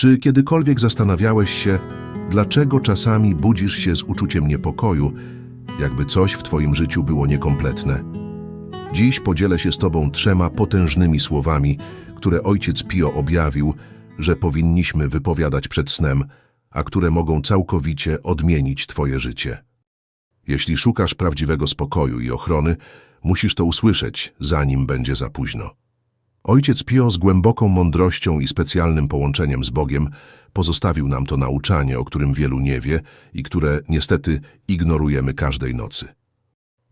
Czy kiedykolwiek zastanawiałeś się, dlaczego czasami budzisz się z uczuciem niepokoju, jakby coś w Twoim życiu było niekompletne? Dziś podzielę się z Tobą trzema potężnymi słowami, które Ojciec Pio objawił, że powinniśmy wypowiadać przed snem, a które mogą całkowicie odmienić Twoje życie. Jeśli szukasz prawdziwego spokoju i ochrony, musisz to usłyszeć, zanim będzie za późno. Ojciec Pio z głęboką mądrością i specjalnym połączeniem z Bogiem pozostawił nam to nauczanie, o którym wielu nie wie i które niestety ignorujemy każdej nocy.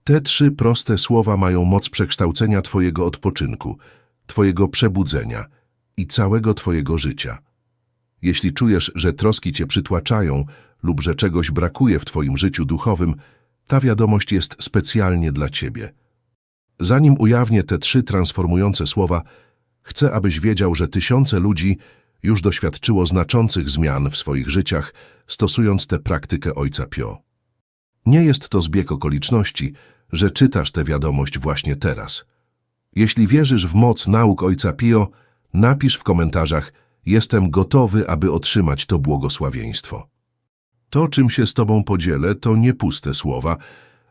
Te trzy proste słowa mają moc przekształcenia Twojego odpoczynku, Twojego przebudzenia i całego Twojego życia. Jeśli czujesz, że troski Cię przytłaczają lub że czegoś brakuje w Twoim życiu duchowym, ta wiadomość jest specjalnie dla Ciebie. Zanim ujawnię te trzy transformujące słowa, chcę, abyś wiedział, że tysiące ludzi już doświadczyło znaczących zmian w swoich życiach, stosując tę praktykę Ojca Pio. Nie jest to zbieg okoliczności, że czytasz tę wiadomość właśnie teraz. Jeśli wierzysz w moc nauk Ojca Pio, napisz w komentarzach Jestem gotowy, aby otrzymać to błogosławieństwo. To, czym się z Tobą podzielę, to nie puste słowa,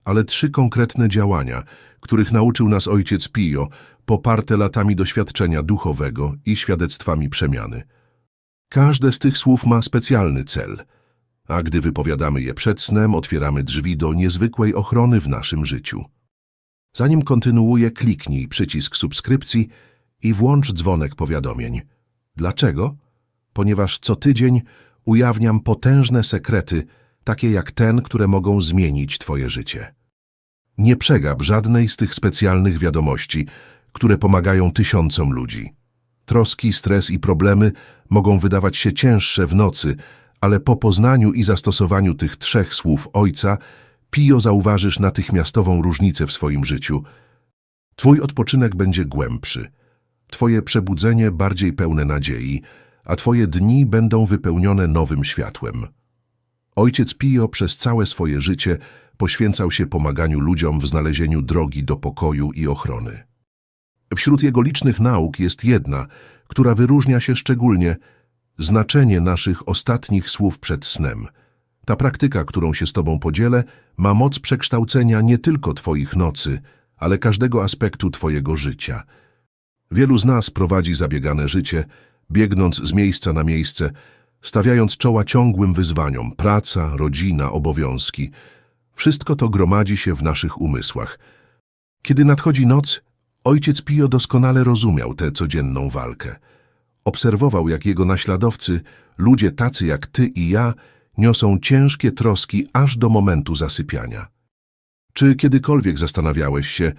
ale trzy konkretne działania, których nauczył nas Ojciec Pio, poparte latami doświadczenia duchowego i świadectwami przemiany. Każde z tych słów ma specjalny cel, a gdy wypowiadamy je przed snem, otwieramy drzwi do niezwykłej ochrony w naszym życiu. Zanim kontynuuję, kliknij przycisk subskrypcji i włącz dzwonek powiadomień. Dlaczego? Ponieważ co tydzień ujawniam potężne sekrety, takie jak ten, które mogą zmienić Twoje życie. Nie przegap żadnej z tych specjalnych wiadomości, które pomagają tysiącom ludzi. Troski, stres i problemy mogą wydawać się cięższe w nocy, ale po poznaniu i zastosowaniu tych trzech słów Ojca, Pio zauważysz natychmiastową różnicę w swoim życiu. Twój odpoczynek będzie głębszy, Twoje przebudzenie bardziej pełne nadziei, a Twoje dni będą wypełnione nowym światłem. Ojciec Pio przez całe swoje życie poświęcał się pomaganiu ludziom w znalezieniu drogi do pokoju i ochrony. Wśród jego licznych nauk jest jedna, która wyróżnia się szczególnie znaczenie naszych ostatnich słów przed snem. Ta praktyka, którą się z Tobą podzielę, ma moc przekształcenia nie tylko Twoich nocy, ale każdego aspektu Twojego życia. Wielu z nas prowadzi zabiegane życie, biegnąc z miejsca na miejsce, stawiając czoła ciągłym wyzwaniom praca, rodzina, obowiązki. Wszystko to gromadzi się w naszych umysłach. Kiedy nadchodzi noc, ojciec Pio doskonale rozumiał tę codzienną walkę. Obserwował, jak jego naśladowcy, ludzie tacy jak ty i ja, niosą ciężkie troski aż do momentu zasypiania. Czy kiedykolwiek zastanawiałeś się,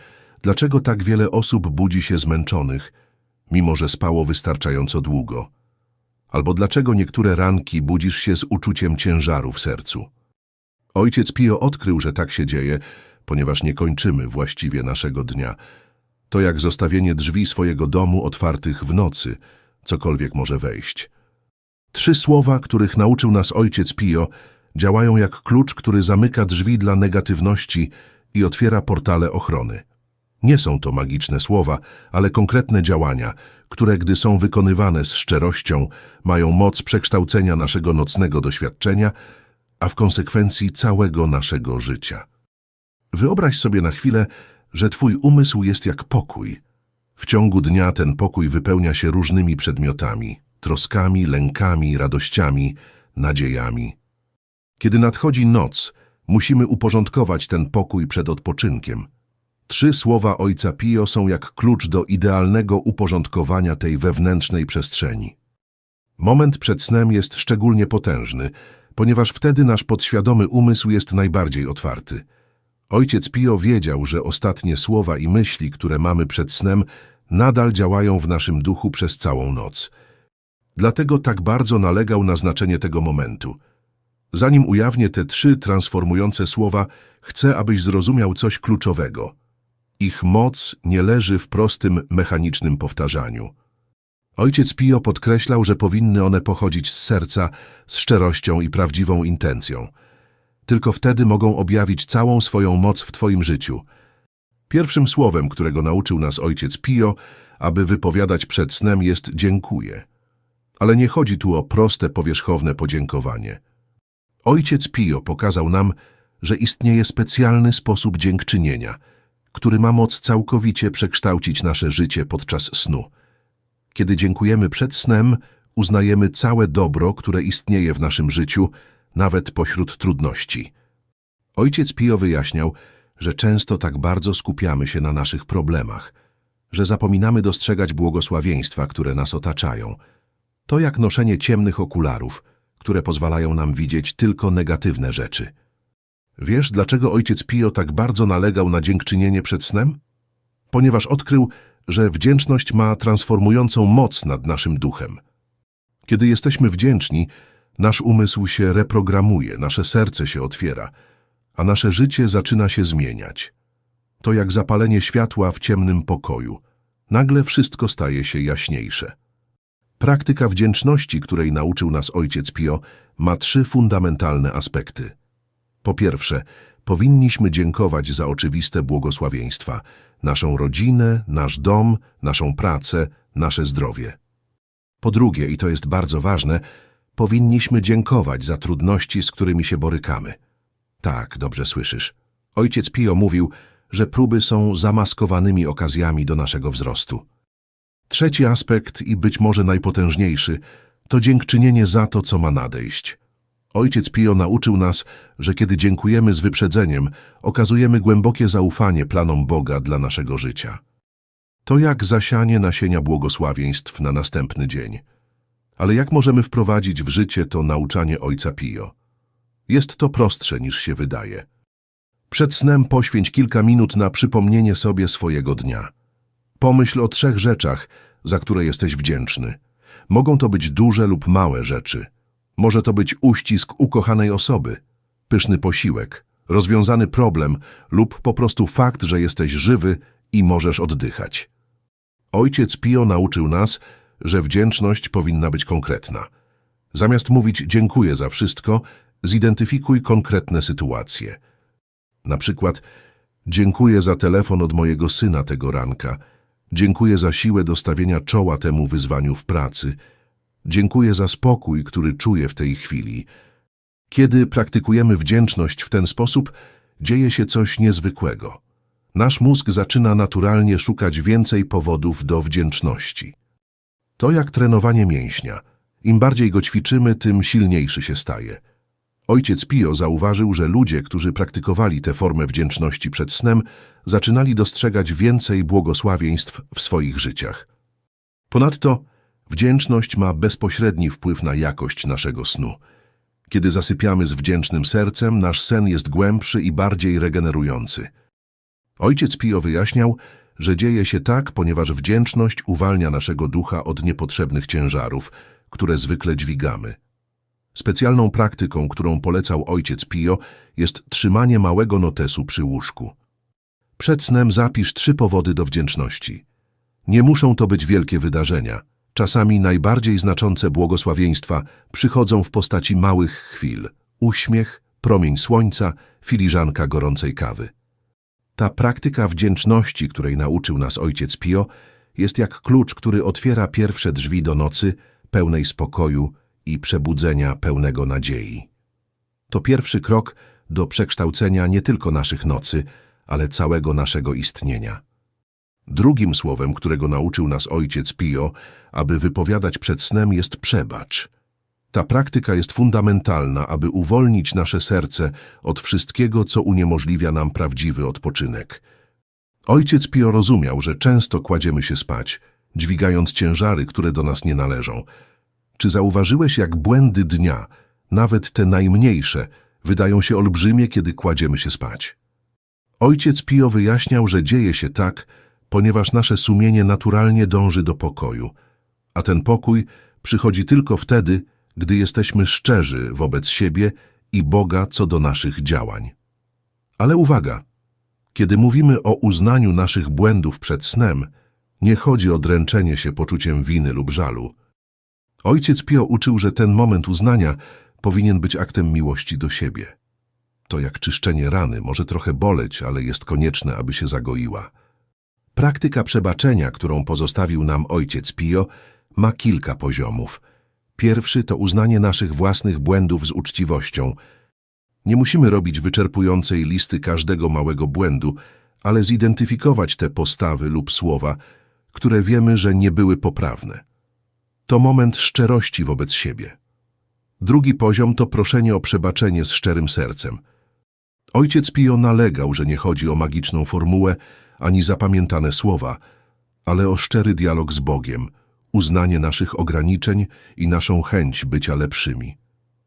dlaczego tak wiele osób budzi się zmęczonych, mimo że spało wystarczająco długo? Albo dlaczego niektóre ranki budzisz się z uczuciem ciężaru w sercu? Ojciec Pio odkrył, że tak się dzieje, ponieważ nie kończymy właściwie naszego dnia. To jak zostawienie drzwi swojego domu otwartych w nocy, cokolwiek może wejść. Trzy słowa, których nauczył nas ojciec Pio, działają jak klucz, który zamyka drzwi dla negatywności i otwiera portale ochrony. Nie są to magiczne słowa, ale konkretne działania, które gdy są wykonywane z szczerością, mają moc przekształcenia naszego nocnego doświadczenia, a w konsekwencji całego naszego życia. Wyobraź sobie na chwilę, że Twój umysł jest jak pokój. W ciągu dnia ten pokój wypełnia się różnymi przedmiotami, troskami, lękami, radościami, nadziejami. Kiedy nadchodzi noc, musimy uporządkować ten pokój przed odpoczynkiem. Trzy słowa Ojca Pio są jak klucz do idealnego uporządkowania tej wewnętrznej przestrzeni. Moment przed snem jest szczególnie potężny, ponieważ wtedy nasz podświadomy umysł jest najbardziej otwarty. Ojciec Pio wiedział, że ostatnie słowa i myśli, które mamy przed snem, nadal działają w naszym duchu przez całą noc. Dlatego tak bardzo nalegał na znaczenie tego momentu. Zanim ujawnię te trzy transformujące słowa, chcę, abyś zrozumiał coś kluczowego. Ich moc nie leży w prostym, mechanicznym powtarzaniu. Ojciec Pio podkreślał, że powinny one pochodzić z serca, z szczerością i prawdziwą intencją. Tylko wtedy mogą objawić całą swoją moc w Twoim życiu. Pierwszym słowem, którego nauczył nas ojciec Pio, aby wypowiadać przed snem jest dziękuję. Ale nie chodzi tu o proste, powierzchowne podziękowanie. Ojciec Pio pokazał nam, że istnieje specjalny sposób dziękczynienia, który ma moc całkowicie przekształcić nasze życie podczas snu. Kiedy dziękujemy przed snem, uznajemy całe dobro, które istnieje w naszym życiu, nawet pośród trudności. Ojciec Pio wyjaśniał, że często tak bardzo skupiamy się na naszych problemach, że zapominamy dostrzegać błogosławieństwa, które nas otaczają. To jak noszenie ciemnych okularów, które pozwalają nam widzieć tylko negatywne rzeczy. Wiesz, dlaczego ojciec Pio tak bardzo nalegał na dziękczynienie przed snem? Ponieważ odkrył, że wdzięczność ma transformującą moc nad naszym duchem. Kiedy jesteśmy wdzięczni, nasz umysł się reprogramuje, nasze serce się otwiera, a nasze życie zaczyna się zmieniać. To jak zapalenie światła w ciemnym pokoju. Nagle wszystko staje się jaśniejsze. Praktyka wdzięczności, której nauczył nas ojciec Pio, ma trzy fundamentalne aspekty. Po pierwsze, powinniśmy dziękować za oczywiste błogosławieństwa, naszą rodzinę, nasz dom, naszą pracę, nasze zdrowie. Po drugie, i to jest bardzo ważne, powinniśmy dziękować za trudności, z którymi się borykamy. Tak, dobrze słyszysz. Ojciec Pio mówił, że próby są zamaskowanymi okazjami do naszego wzrostu. Trzeci aspekt i być może najpotężniejszy to dziękczynienie za to, co ma nadejść. Ojciec Pio nauczył nas, że kiedy dziękujemy z wyprzedzeniem, okazujemy głębokie zaufanie planom Boga dla naszego życia. To jak zasianie nasienia błogosławieństw na następny dzień. Ale jak możemy wprowadzić w życie to nauczanie Ojca Pio? Jest to prostsze niż się wydaje. Przed snem poświęć kilka minut na przypomnienie sobie swojego dnia. Pomyśl o trzech rzeczach, za które jesteś wdzięczny. Mogą to być duże lub małe rzeczy. Może to być uścisk ukochanej osoby, pyszny posiłek, rozwiązany problem lub po prostu fakt, że jesteś żywy i możesz oddychać. Ojciec Pio nauczył nas, że wdzięczność powinna być konkretna. Zamiast mówić dziękuję za wszystko, zidentyfikuj konkretne sytuacje. Na przykład dziękuję za telefon od mojego syna tego ranka, dziękuję za siłę do stawienia czoła temu wyzwaniu w pracy, dziękuję za spokój, który czuję w tej chwili. Kiedy praktykujemy wdzięczność w ten sposób, dzieje się coś niezwykłego. Nasz mózg zaczyna naturalnie szukać więcej powodów do wdzięczności. To jak trenowanie mięśnia. Im bardziej go ćwiczymy, tym silniejszy się staje. Ojciec Pio zauważył, że ludzie, którzy praktykowali tę formę wdzięczności przed snem, zaczynali dostrzegać więcej błogosławieństw w swoich życiach. Ponadto wdzięczność ma bezpośredni wpływ na jakość naszego snu. Kiedy zasypiamy z wdzięcznym sercem, nasz sen jest głębszy i bardziej regenerujący. Ojciec Pio wyjaśniał, że dzieje się tak, ponieważ wdzięczność uwalnia naszego ducha od niepotrzebnych ciężarów, które zwykle dźwigamy. Specjalną praktyką, którą polecał ojciec Pio, jest trzymanie małego notesu przy łóżku. Przed snem zapisz trzy powody do wdzięczności. Nie muszą to być wielkie wydarzenia. Czasami najbardziej znaczące błogosławieństwa przychodzą w postaci małych chwil. Uśmiech, promień słońca, filiżanka gorącej kawy. Ta praktyka wdzięczności, której nauczył nas ojciec Pio, jest jak klucz, który otwiera pierwsze drzwi do nocy, pełnej spokoju i przebudzenia pełnego nadziei. To pierwszy krok do przekształcenia nie tylko naszych nocy, ale całego naszego istnienia. Drugim słowem, którego nauczył nas ojciec Pio, aby wypowiadać przed snem, jest przebacz. Ta praktyka jest fundamentalna, aby uwolnić nasze serce od wszystkiego, co uniemożliwia nam prawdziwy odpoczynek. Ojciec Pio rozumiał, że często kładziemy się spać, dźwigając ciężary, które do nas nie należą. Czy zauważyłeś, jak błędy dnia, nawet te najmniejsze, wydają się olbrzymie, kiedy kładziemy się spać? Ojciec Pio wyjaśniał, że dzieje się tak, ponieważ nasze sumienie naturalnie dąży do pokoju, a ten pokój przychodzi tylko wtedy, gdy jesteśmy szczerzy wobec siebie i Boga co do naszych działań. Ale uwaga! Kiedy mówimy o uznaniu naszych błędów przed snem, nie chodzi o dręczenie się poczuciem winy lub żalu. Ojciec Pio uczył, że ten moment uznania powinien być aktem miłości do siebie. To jak czyszczenie rany może trochę boleć, ale jest konieczne, aby się zagoiła. Praktyka przebaczenia, którą pozostawił nam ojciec Pio, ma kilka poziomów. Pierwszy to uznanie naszych własnych błędów z uczciwością. Nie musimy robić wyczerpującej listy każdego małego błędu, ale zidentyfikować te postawy lub słowa, które wiemy, że nie były poprawne. To moment szczerości wobec siebie. Drugi poziom to proszenie o przebaczenie z szczerym sercem. Ojciec Pio nalegał, że nie chodzi o magiczną formułę ani zapamiętane słowa, ale o szczery dialog z Bogiem, uznanie naszych ograniczeń i naszą chęć bycia lepszymi.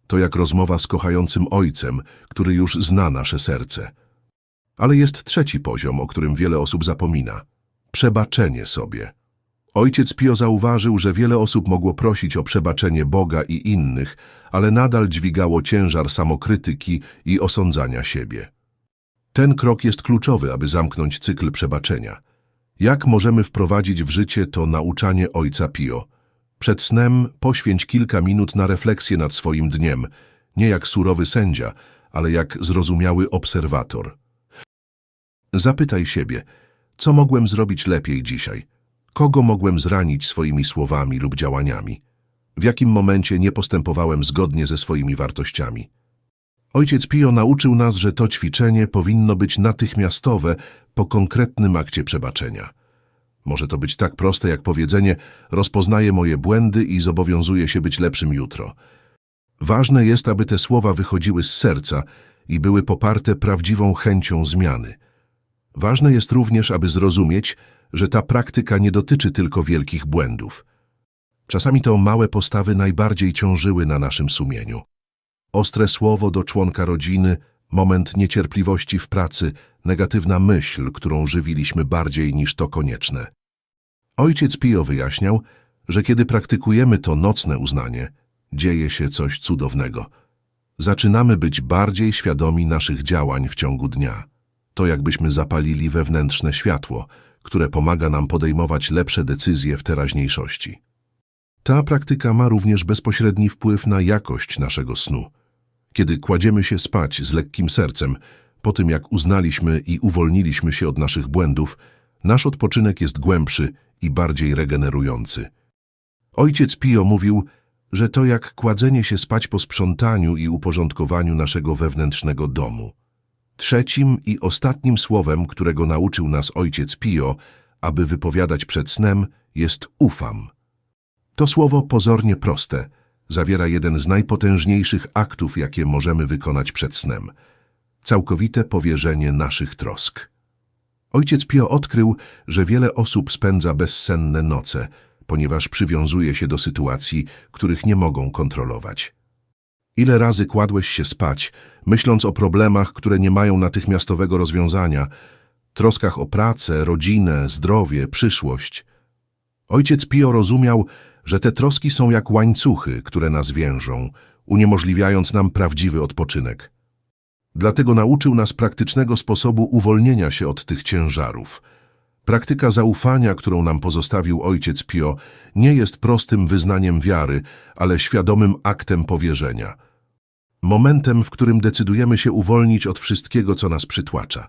To jak rozmowa z kochającym Ojcem, który już zna nasze serce. Ale jest trzeci poziom, o którym wiele osób zapomina. Przebaczenie sobie. Ojciec Pio zauważył, że wiele osób mogło prosić o przebaczenie Boga i innych, ale nadal dźwigało ciężar samokrytyki i osądzania siebie. Ten krok jest kluczowy, aby zamknąć cykl przebaczenia. Jak możemy wprowadzić w życie to nauczanie Ojca Pio? Przed snem poświęć kilka minut na refleksję nad swoim dniem, nie jak surowy sędzia, ale jak zrozumiały obserwator. Zapytaj siebie, co mogłem zrobić lepiej dzisiaj? Kogo mogłem zranić swoimi słowami lub działaniami? W jakim momencie nie postępowałem zgodnie ze swoimi wartościami? Ojciec Pio nauczył nas, że to ćwiczenie powinno być natychmiastowe po konkretnym akcie przebaczenia. Może to być tak proste jak powiedzenie rozpoznaję moje błędy i zobowiązuję się być lepszym jutro. Ważne jest, aby te słowa wychodziły z serca i były poparte prawdziwą chęcią zmiany. Ważne jest również, aby zrozumieć, że ta praktyka nie dotyczy tylko wielkich błędów. Czasami to małe postawy najbardziej ciążyły na naszym sumieniu. Ostre słowo do członka rodziny, moment niecierpliwości w pracy, negatywna myśl, którą żywiliśmy bardziej niż to konieczne. Ojciec Pio wyjaśniał, że kiedy praktykujemy to nocne uznanie, dzieje się coś cudownego. Zaczynamy być bardziej świadomi naszych działań w ciągu dnia. To jakbyśmy zapalili wewnętrzne światło, które pomaga nam podejmować lepsze decyzje w teraźniejszości. Ta praktyka ma również bezpośredni wpływ na jakość naszego snu. Kiedy kładziemy się spać z lekkim sercem, po tym jak uznaliśmy i uwolniliśmy się od naszych błędów, nasz odpoczynek jest głębszy i bardziej regenerujący. Ojciec Pio mówił, że to jak kładzenie się spać po sprzątaniu i uporządkowaniu naszego wewnętrznego domu. Trzecim i ostatnim słowem, którego nauczył nas ojciec Pio, aby wypowiadać przed snem, jest ufam. To słowo pozornie proste, zawiera jeden z najpotężniejszych aktów, jakie możemy wykonać przed snem. Całkowite powierzenie naszych trosk. Ojciec Pio odkrył, że wiele osób spędza bezsenne noce, ponieważ przywiązuje się do sytuacji, których nie mogą kontrolować. Ile razy kładłeś się spać, myśląc o problemach, które nie mają natychmiastowego rozwiązania, troskach o pracę, rodzinę, zdrowie, przyszłość. Ojciec Pio rozumiał, że te troski są jak łańcuchy, które nas więżą, uniemożliwiając nam prawdziwy odpoczynek. Dlatego nauczył nas praktycznego sposobu uwolnienia się od tych ciężarów. Praktyka zaufania, którą nam pozostawił ojciec Pio, nie jest prostym wyznaniem wiary, ale świadomym aktem powierzenia. Momentem, w którym decydujemy się uwolnić od wszystkiego, co nas przytłacza.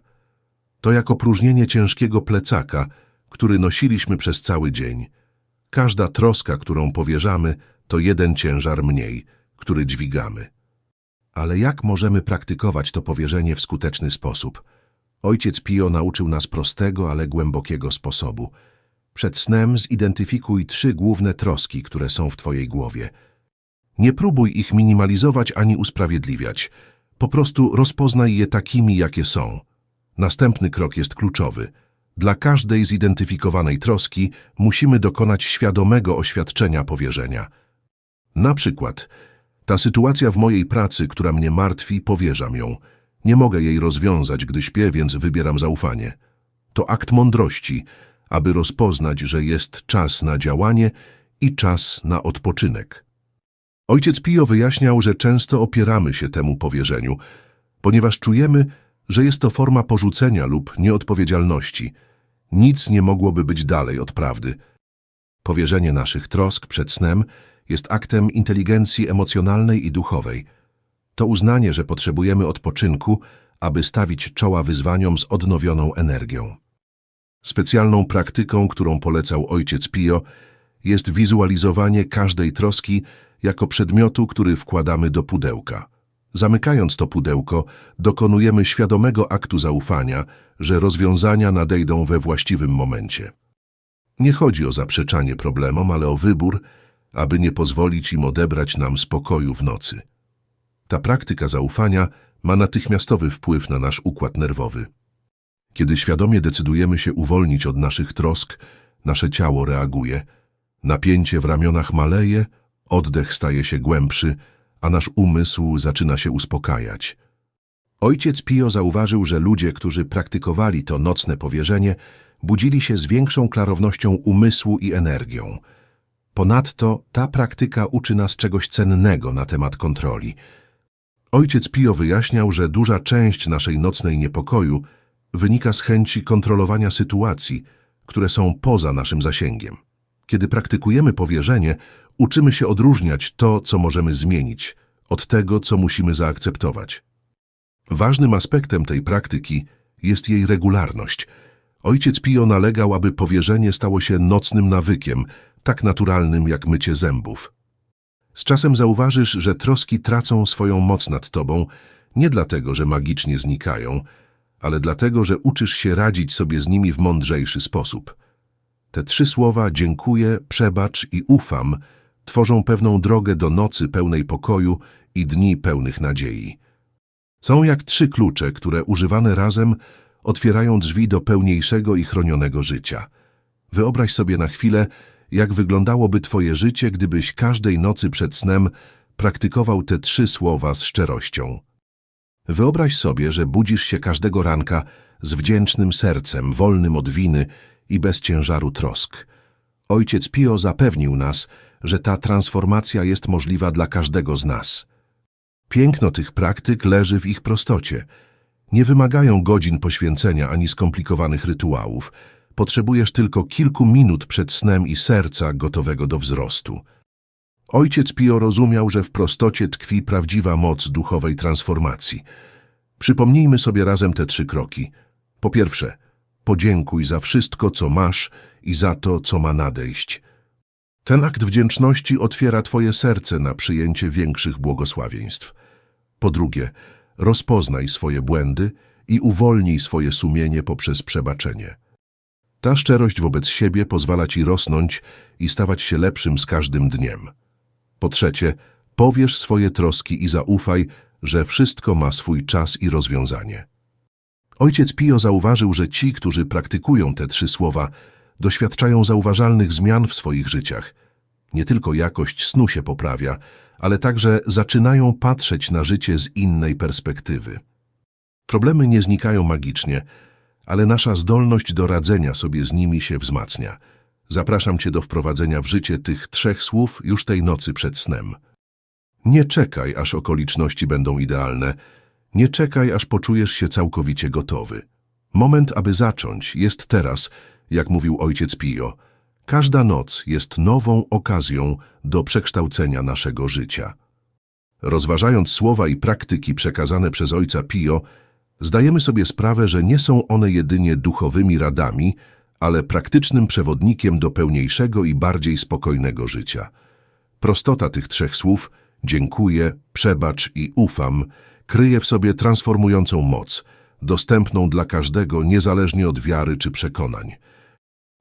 To jak opróżnienie ciężkiego plecaka, który nosiliśmy przez cały dzień. Każda troska, którą powierzamy, to jeden ciężar mniej, który dźwigamy. Ale jak możemy praktykować to powierzenie w skuteczny sposób? Ojciec Pio nauczył nas prostego, ale głębokiego sposobu. Przed snem zidentyfikuj trzy główne troski, które są w Twojej głowie. Nie próbuj ich minimalizować ani usprawiedliwiać. Po prostu rozpoznaj je takimi, jakie są. Następny krok jest kluczowy. Dla każdej zidentyfikowanej troski musimy dokonać świadomego oświadczenia powierzenia. Na przykład, ta sytuacja w mojej pracy, która mnie martwi, powierzam ją. Nie mogę jej rozwiązać, gdy śpię, więc wybieram zaufanie. To akt mądrości, aby rozpoznać, że jest czas na działanie i czas na odpoczynek. Ojciec Pio wyjaśniał, że często opieramy się temu powierzeniu, ponieważ czujemy, że jest to forma porzucenia lub nieodpowiedzialności. Nic nie mogłoby być dalej od prawdy. Powierzenie naszych trosk przed snem jest aktem inteligencji emocjonalnej i duchowej. To uznanie, że potrzebujemy odpoczynku, aby stawić czoła wyzwaniom z odnowioną energią. Specjalną praktyką, którą polecał ojciec Pio, jest wizualizowanie każdej troski jako przedmiotu, który wkładamy do pudełka. Zamykając to pudełko, dokonujemy świadomego aktu zaufania, że rozwiązania nadejdą we właściwym momencie. Nie chodzi o zaprzeczanie problemom, ale o wybór, aby nie pozwolić im odebrać nam spokoju w nocy. Ta praktyka zaufania ma natychmiastowy wpływ na nasz układ nerwowy. Kiedy świadomie decydujemy się uwolnić od naszych trosk, nasze ciało reaguje, napięcie w ramionach maleje, oddech staje się głębszy, a nasz umysł zaczyna się uspokajać. Ojciec Pio zauważył, że ludzie, którzy praktykowali to nocne powierzenie, budzili się z większą klarownością umysłu i energią. Ponadto ta praktyka uczy nas czegoś cennego na temat kontroli. Ojciec Pio wyjaśniał, że duża część naszej nocnej niepokoju wynika z chęci kontrolowania sytuacji, które są poza naszym zasięgiem. Kiedy praktykujemy powierzenie, uczymy się odróżniać to, co możemy zmienić, od tego, co musimy zaakceptować. Ważnym aspektem tej praktyki jest jej regularność. Ojciec Pio nalegał, aby powierzenie stało się nocnym nawykiem, tak naturalnym jak mycie zębów. Z czasem zauważysz, że troski tracą swoją moc nad tobą nie dlatego, że magicznie znikają, ale dlatego, że uczysz się radzić sobie z nimi w mądrzejszy sposób. Te trzy słowa dziękuję, przebacz i ufam tworzą pewną drogę do nocy pełnej pokoju i dni pełnych nadziei. Są jak trzy klucze, które używane razem otwierają drzwi do pełniejszego i chronionego życia. Wyobraź sobie na chwilę, jak wyglądałoby Twoje życie, gdybyś każdej nocy przed snem praktykował te trzy słowa z szczerością. Wyobraź sobie, że budzisz się każdego ranka z wdzięcznym sercem, wolnym od winy i bez ciężaru trosk. Ojciec Pio zapewnił nas, że ta transformacja jest możliwa dla każdego z nas. Piękno tych praktyk leży w ich prostocie. Nie wymagają godzin poświęcenia ani skomplikowanych rytuałów. Potrzebujesz tylko kilku minut przed snem i serca gotowego do wzrostu. Ojciec Pio rozumiał, że w prostocie tkwi prawdziwa moc duchowej transformacji. Przypomnijmy sobie razem te trzy kroki. Po pierwsze, podziękuj za wszystko, co masz i za to, co ma nadejść. Ten akt wdzięczności otwiera Twoje serce na przyjęcie większych błogosławieństw. Po drugie, rozpoznaj swoje błędy i uwolnij swoje sumienie poprzez przebaczenie. Ta szczerość wobec siebie pozwala Ci rosnąć i stawać się lepszym z każdym dniem. Po trzecie, powierz swoje troski i zaufaj, że wszystko ma swój czas i rozwiązanie. Ojciec Pio zauważył, że ci, którzy praktykują te trzy słowa, doświadczają zauważalnych zmian w swoich życiach. Nie tylko jakość snu się poprawia, ale także zaczynają patrzeć na życie z innej perspektywy. Problemy nie znikają magicznie, ale nasza zdolność do radzenia sobie z nimi się wzmacnia. Zapraszam Cię do wprowadzenia w życie tych trzech słów już tej nocy przed snem. Nie czekaj, aż okoliczności będą idealne. Nie czekaj, aż poczujesz się całkowicie gotowy. Moment, aby zacząć, jest teraz, jak mówił ojciec Pio. Każda noc jest nową okazją do przekształcenia naszego życia. Rozważając słowa i praktyki przekazane przez ojca Pio, zdajemy sobie sprawę, że nie są one jedynie duchowymi radami, ale praktycznym przewodnikiem do pełniejszego i bardziej spokojnego życia. Prostota tych trzech słów dziękuję, przebacz i ufam kryje w sobie transformującą moc, dostępną dla każdego niezależnie od wiary czy przekonań.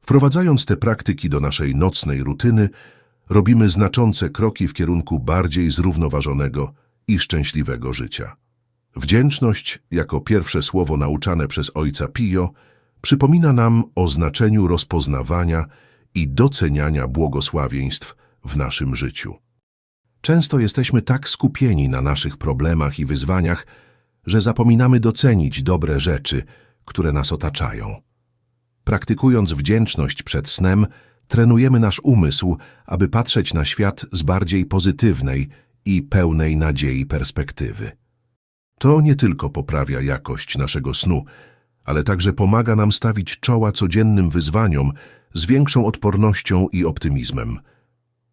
Wprowadzając te praktyki do naszej nocnej rutyny, robimy znaczące kroki w kierunku bardziej zrównoważonego i szczęśliwego życia. Wdzięczność, jako pierwsze słowo nauczane przez ojca Pio, przypomina nam o znaczeniu rozpoznawania i doceniania błogosławieństw w naszym życiu. Często jesteśmy tak skupieni na naszych problemach i wyzwaniach, że zapominamy docenić dobre rzeczy, które nas otaczają. Praktykując wdzięczność przed snem, trenujemy nasz umysł, aby patrzeć na świat z bardziej pozytywnej i pełnej nadziei perspektywy. To nie tylko poprawia jakość naszego snu, ale także pomaga nam stawić czoła codziennym wyzwaniom z większą odpornością i optymizmem.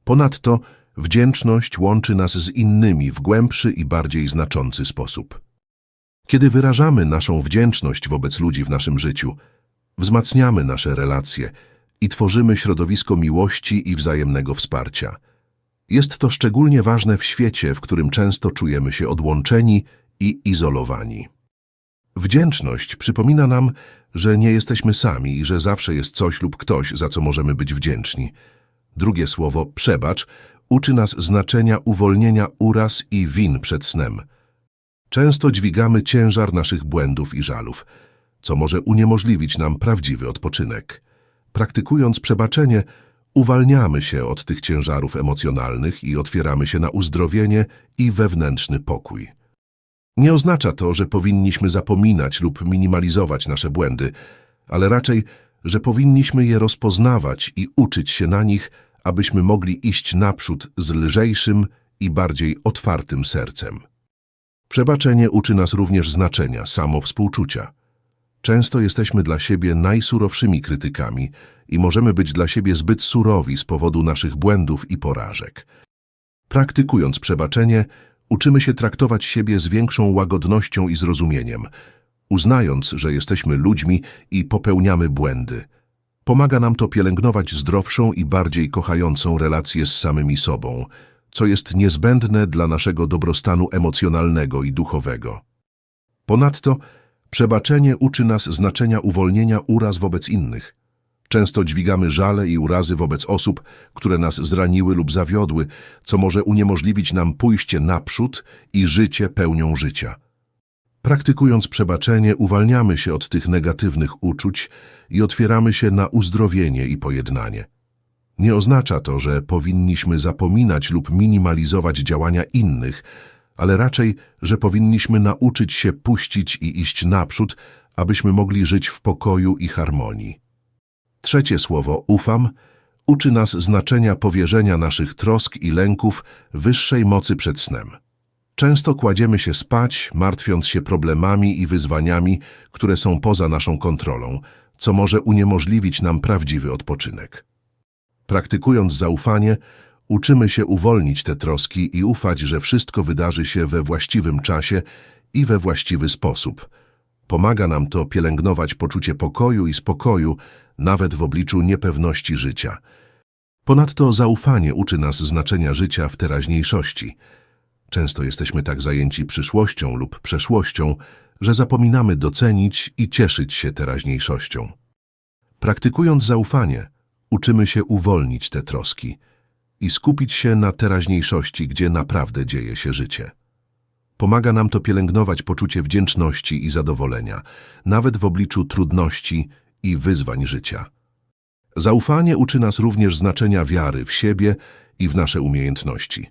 Ponadto wdzięczność łączy nas z innymi w głębszy i bardziej znaczący sposób. Kiedy wyrażamy naszą wdzięczność wobec ludzi w naszym życiu, wzmacniamy nasze relacje i tworzymy środowisko miłości i wzajemnego wsparcia. Jest to szczególnie ważne w świecie, w którym często czujemy się odłączeni i izolowani. Wdzięczność przypomina nam, że nie jesteśmy sami i że zawsze jest coś lub ktoś, za co możemy być wdzięczni. Drugie słowo, przebacz, uczy nas znaczenia uwolnienia uraz i win przed snem. Często dźwigamy ciężar naszych błędów i żalów, co może uniemożliwić nam prawdziwy odpoczynek. Praktykując przebaczenie, uwalniamy się od tych ciężarów emocjonalnych i otwieramy się na uzdrowienie i wewnętrzny pokój. Nie oznacza to, że powinniśmy zapominać lub minimalizować nasze błędy, ale raczej, że powinniśmy je rozpoznawać i uczyć się na nich, abyśmy mogli iść naprzód z lżejszym i bardziej otwartym sercem. Przebaczenie uczy nas również znaczenia samowspółczucia. Często jesteśmy dla siebie najsurowszymi krytykami i możemy być dla siebie zbyt surowi z powodu naszych błędów i porażek. Praktykując przebaczenie, uczymy się traktować siebie z większą łagodnością i zrozumieniem, uznając, że jesteśmy ludźmi i popełniamy błędy. Pomaga nam to pielęgnować zdrowszą i bardziej kochającą relację z samymi sobą, co jest niezbędne dla naszego dobrostanu emocjonalnego i duchowego. Ponadto przebaczenie uczy nas znaczenia uwolnienia uraz wobec innych. Często dźwigamy żale i urazy wobec osób, które nas zraniły lub zawiodły, co może uniemożliwić nam pójście naprzód i życie pełnią życia. Praktykując przebaczenie, uwalniamy się od tych negatywnych uczuć i otwieramy się na uzdrowienie i pojednanie. Nie oznacza to, że powinniśmy zapominać lub minimalizować działania innych, ale raczej, że powinniśmy nauczyć się puścić i iść naprzód, abyśmy mogli żyć w pokoju i harmonii. Trzecie słowo ufam uczy nas znaczenia powierzenia naszych trosk i lęków wyższej mocy przed snem. Często kładziemy się spać, martwiąc się problemami i wyzwaniami, które są poza naszą kontrolą, co może uniemożliwić nam prawdziwy odpoczynek. Praktykując zaufanie, uczymy się uwolnić te troski i ufać, że wszystko wydarzy się we właściwym czasie i we właściwy sposób. Pomaga nam to pielęgnować poczucie pokoju i spokoju, nawet w obliczu niepewności życia. Ponadto zaufanie uczy nas znaczenia życia w teraźniejszości. Często jesteśmy tak zajęci przyszłością lub przeszłością, że zapominamy docenić i cieszyć się teraźniejszością. Praktykując zaufanie, uczymy się uwolnić te troski i skupić się na teraźniejszości, gdzie naprawdę dzieje się życie. Pomaga nam to pielęgnować poczucie wdzięczności i zadowolenia, nawet w obliczu trudności i wyzwań życia. Zaufanie uczy nas również znaczenia wiary w siebie i w nasze umiejętności.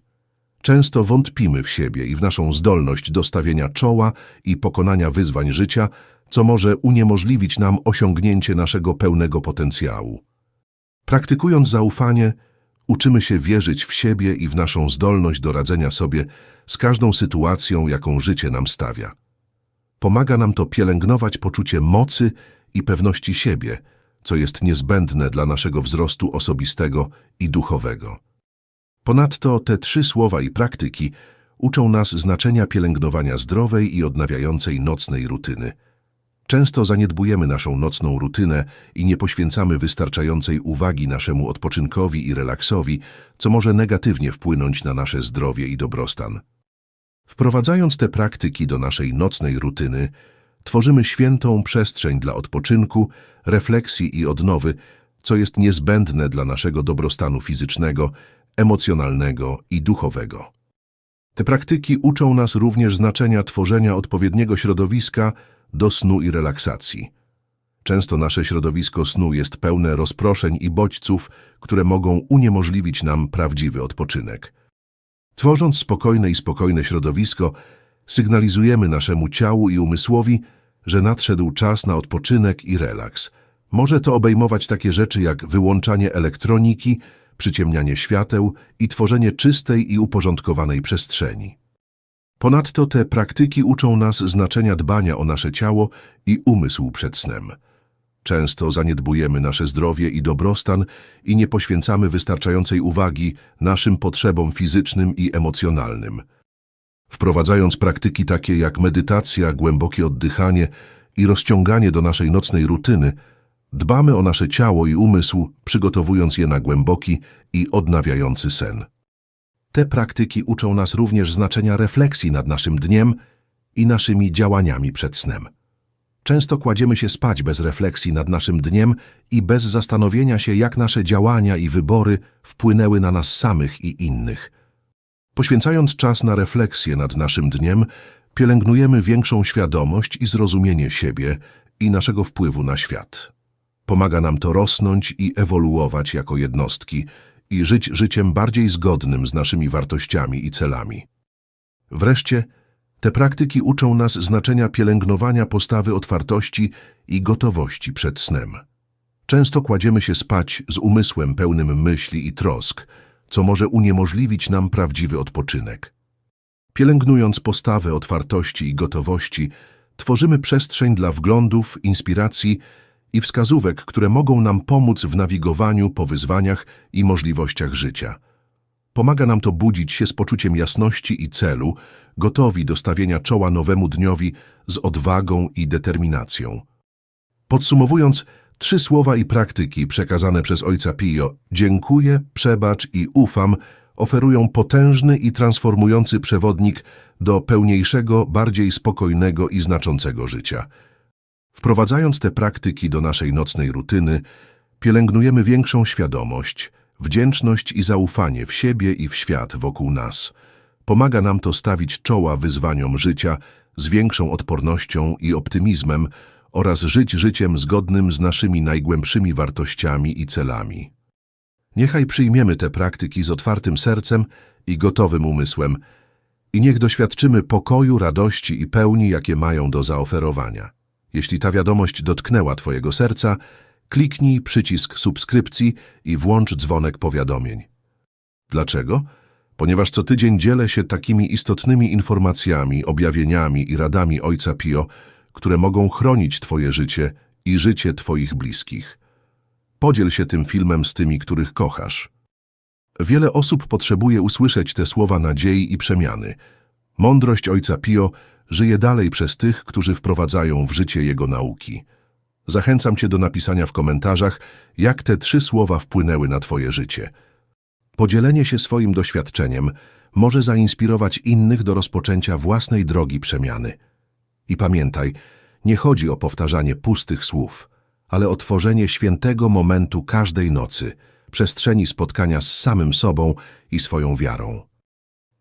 Często wątpimy w siebie i w naszą zdolność do stawienia czoła i pokonania wyzwań życia, co może uniemożliwić nam osiągnięcie naszego pełnego potencjału. Praktykując zaufanie, uczymy się wierzyć w siebie i w naszą zdolność do radzenia sobie z każdą sytuacją, jaką życie nam stawia. Pomaga nam to pielęgnować poczucie mocy i pewności siebie, co jest niezbędne dla naszego wzrostu osobistego i duchowego. Ponadto te trzy słowa i praktyki uczą nas znaczenia pielęgnowania zdrowej i odnawiającej nocnej rutyny. Często zaniedbujemy naszą nocną rutynę i nie poświęcamy wystarczającej uwagi naszemu odpoczynkowi i relaksowi, co może negatywnie wpłynąć na nasze zdrowie i dobrostan. Wprowadzając te praktyki do naszej nocnej rutyny, tworzymy świętą przestrzeń dla odpoczynku, refleksji i odnowy, co jest niezbędne dla naszego dobrostanu fizycznego, emocjonalnego i duchowego. Te praktyki uczą nas również znaczenia tworzenia odpowiedniego środowiska do snu i relaksacji. Często nasze środowisko snu jest pełne rozproszeń i bodźców, które mogą uniemożliwić nam prawdziwy odpoczynek. Tworząc spokojne i spokojne środowisko, sygnalizujemy naszemu ciału i umysłowi, że nadszedł czas na odpoczynek i relaks. Może to obejmować takie rzeczy jak wyłączanie elektroniki, przyciemnianie świateł i tworzenie czystej i uporządkowanej przestrzeni. Ponadto te praktyki uczą nas znaczenia dbania o nasze ciało i umysł przed snem. Często zaniedbujemy nasze zdrowie i dobrostan i nie poświęcamy wystarczającej uwagi naszym potrzebom fizycznym i emocjonalnym. Wprowadzając praktyki takie jak medytacja, głębokie oddychanie i rozciąganie do naszej nocnej rutyny, dbamy o nasze ciało i umysł, przygotowując je na głęboki i odnawiający sen. Te praktyki uczą nas również znaczenia refleksji nad naszym dniem i naszymi działaniami przed snem. Często kładziemy się spać bez refleksji nad naszym dniem i bez zastanowienia się, jak nasze działania i wybory wpłynęły na nas samych i innych. Poświęcając czas na refleksję nad naszym dniem, pielęgnujemy większą świadomość i zrozumienie siebie i naszego wpływu na świat. Pomaga nam to rosnąć i ewoluować jako jednostki i żyć życiem bardziej zgodnym z naszymi wartościami i celami. Wreszcie, te praktyki uczą nas znaczenia pielęgnowania postawy otwartości i gotowości przed snem. Często kładziemy się spać z umysłem pełnym myśli i trosk, co może uniemożliwić nam prawdziwy odpoczynek. Pielęgnując postawę otwartości i gotowości, tworzymy przestrzeń dla wglądów, inspiracji i wskazówek, które mogą nam pomóc w nawigowaniu po wyzwaniach i możliwościach życia. Pomaga nam to budzić się z poczuciem jasności i celu, gotowi do stawienia czoła nowemu dniowi z odwagą i determinacją. Podsumowując, trzy słowa i praktyki przekazane przez Ojca Pio dziękuję, przebacz i ufam oferują potężny i transformujący przewodnik do pełniejszego, bardziej spokojnego i znaczącego życia. Wprowadzając te praktyki do naszej nocnej rutyny, pielęgnujemy większą świadomość, wdzięczność i zaufanie w siebie i w świat wokół nas. Pomaga nam to stawić czoła wyzwaniom życia z większą odpornością i optymizmem oraz żyć życiem zgodnym z naszymi najgłębszymi wartościami i celami. Niechaj przyjmiemy te praktyki z otwartym sercem i gotowym umysłem i niech doświadczymy pokoju, radości i pełni, jakie mają do zaoferowania. Jeśli ta wiadomość dotknęła Twojego serca, kliknij przycisk subskrypcji i włącz dzwonek powiadomień. Dlaczego? Ponieważ co tydzień dzielę się takimi istotnymi informacjami, objawieniami i radami Ojca Pio, które mogą chronić Twoje życie i życie Twoich bliskich. Podziel się tym filmem z tymi, których kochasz. Wiele osób potrzebuje usłyszeć te słowa nadziei i przemiany. Mądrość Ojca Pio żyje dalej przez tych, którzy wprowadzają w życie jego nauki. Zachęcam Cię do napisania w komentarzach, jak te trzy słowa wpłynęły na Twoje życie. Podzielenie się swoim doświadczeniem może zainspirować innych do rozpoczęcia własnej drogi przemiany. I pamiętaj, nie chodzi o powtarzanie pustych słów, ale o tworzenie świętego momentu każdej nocy, przestrzeni spotkania z samym sobą i swoją wiarą.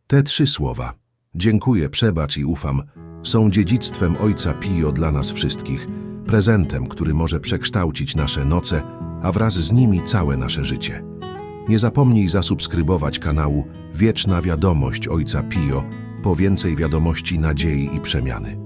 Te trzy słowa dziękuję, przebacz i ufam są dziedzictwem Ojca Pio dla nas wszystkich, prezentem, który może przekształcić nasze noce, a wraz z nimi całe nasze życie. Nie zapomnij zasubskrybować kanału Wieczna Wiadomość Ojca Pio po więcej wiadomości nadziei i przemiany.